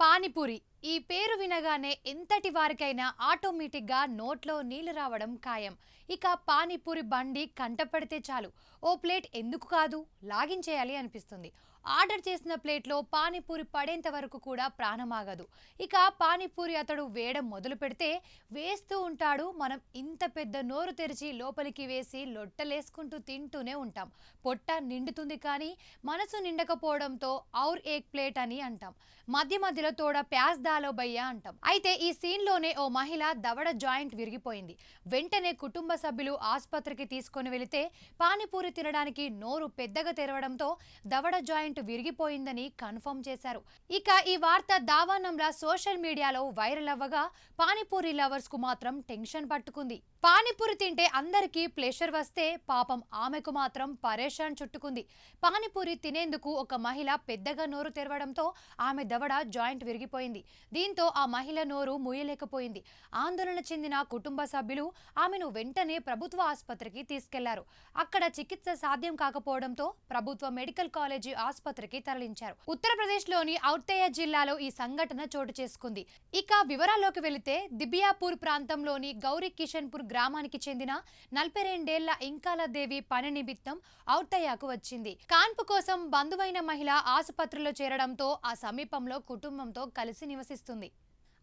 పానీపూరి. ఈ పేరు వినగానే ఎంతటి వారికైనా ఆటోమేటిక్గా నోట్లో నీళ్ళు రావడం ఖాయం. ఇక పానీపూరి బండి కంటపడితే చాలు. ఓ ప్లేట్ ఎందుకు కాదు? లాగించేయాలి అనిపిస్తుంది. ఆర్డర్ చేసిన ప్లేట్లో పానీపూరి పడేంత వరకు కూడా ప్రాణమాగదు. ఇక పానీపూరి అతడు వేయడం మొదలు పెడితే వేస్తూ ఉంటాడు. మనం ఇంత పెద్ద నోరు తెరిచి లోపలికి వేసి లొట్టలేసుకుంటూ తింటూనే ఉంటాం. పొట్ట నిండుతుంది కానీ మనసు నిండకపోవడంతో ఔర్ ఏక్ ప్లేట్ అని అంటాం. మధ్య మధ్యలో తోడ ప్యాస్ దాలో బయ్యా అంటాం. అయితే ఈ సీన్లోనే ఓ మహిళ దవడ జాయింట్ విరిగిపోయింది. వెంటనే కుటుంబ సభ్యులు ఆసుపత్రికి తీసుకొని వెళితే పానీపూరి తినడానికి నోరు పెద్దగా తెరవడంతో దవడ జాయింట్ విరిగిపోయిందని కన్ఫర్మ్ చేశారు. ఇక ఈ వార్త దావానంలా సోషల్ మీడియాలో వైరల్ అవ్వగా పానీపూరి లవర్స్కు మాత్రం టెన్షన్ పట్టుకుంది. పానీపూరి తింటే అందరికీ ప్లెషర్ వస్తే పాపం ఆమెకు మాత్రం పరేషాన్ చుట్టుకుంది. పానీపూరి తినేందుకు ఒక మహిళ పెద్దగా నోరు తెరవడంతో ఆమె దవడ జాయింట్ విరిగిపోయింది. దీంతో ఆ మహిళ నోరు మూయలేకపోయింది. ఆందోళన చెందిన కుటుంబ సభ్యులు ఆమెను వెంటనే ప్రభుత్వ ఆసుపత్రికి తీసుకెళ్ళారు. అక్కడ చికిత్స సాధ్యం కాకపోవడంతో ప్రభుత్వ మెడికల్ కాలేజీ ఆసుపత్రికి తరలించారు. ఉత్తరప్రదేశ్లోని ఔత్తయ్య జిల్లాలో ఈ సంఘటన చోటు చేసుకుంది. ఇక వివరాల్లోకి వెళితే దిబియాపూర్ ప్రాంతంలోని గౌరీ కిషన్పూర్ గ్రామానికి చెందిన నలభై రెండేళ్ళ ఇంకాల దేవి పని నిమిత్తం ఔత్తయ్యకు వచ్చింది. కాన్పు కోసం బంధువైన మహిళ ఆసుపత్రిలో చేరడంతో ఆ సమీపంలో కుటుంబంతో కలిసి నివసిస్తుంది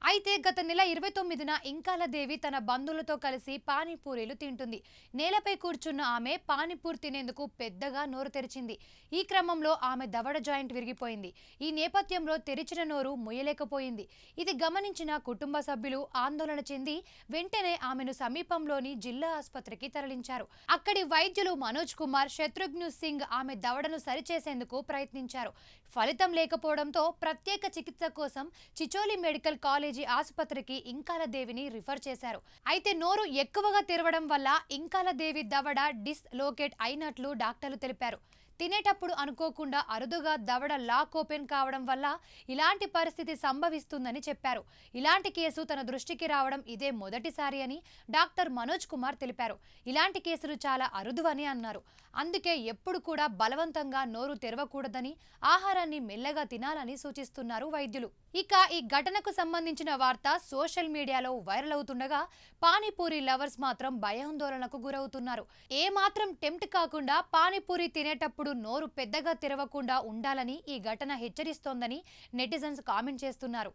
అయితే గత నెల ఇరవై తొమ్మిదిన ఇంకాలదేవి తన బంధువులతో కలిసి పానీపూరీలు తింటుంది. నేలపై కూర్చున్న ఆమె పానీపూరి తినేందుకు పెద్దగా నోరు తెరిచింది. ఈ క్రమంలో ఆమె దవడ జాయింట్ విరిగిపోయింది. ఈ నేపథ్యంలో తెరిచిన నోరు ముయ్యలేకపోయింది. ఇది గమనించిన కుటుంబ సభ్యులు ఆందోళన చెంది వెంటనే ఆమెను సమీపంలోని జిల్లా ఆసుపత్రికి తరలించారు. అక్కడి వైద్యులు మనోజ్ కుమార్ శత్రుఘ్ను సింగ్ ఆమె దవడను సరిచేసేందుకు ప్రయత్నించారు. ఫలితం లేకపోవడంతో ప్రత్యేక చికిత్స కోసం చిచోలి మెడికల్ కాలేజ్ ఆసుపత్రికి ఇంకాల దేవిని రిఫర్ చేశారు. అయితే నోరు ఎక్కువగా తెరవడం వల్ల ఇంకాల దేవి దవడ డిస్ లోకేట్ అయినట్లు డాక్టర్లు తెలిపారు. తినేటప్పుడు అనుకోకుండా అరుదుగా దవడ లాక్ ఓపెన్ కావడం వల్ల ఇలాంటి పరిస్థితి సంభవిస్తుందని చెప్పారు. ఇలాంటి కేసు తన దృష్టికి రావడం ఇదే మొదటిసారి అని డాక్టర్ మనోజ్ కుమార్ తెలిపారు. ఇలాంటి కేసులు చాలా అరుదు అని అన్నారు. అందుకే ఎప్పుడు కూడా బలవంతంగా నోరు తెరవకూడదని ఆహారాన్ని మెల్లగా తినాలని సూచిస్తున్నారు వైద్యులు. ఇక ఈ ఘటనకు సంబంధించిన వార్త సోషల్ మీడియాలో వైరల్ అవుతుండగా పానీపూరి లవర్స్ మాత్రం భయాందోళనకు గురవుతున్నారు. ఏ మాత్రం టెంప్ట్ కాకుండా పానీపూరి తినేటప్పుడు నోరు పెద్దగా తెరవకుండా ఉండాలని ఈ ఘటన హెచ్చరిస్తోందని నెటిజన్స్ కామెంట్ చేస్తున్నారు.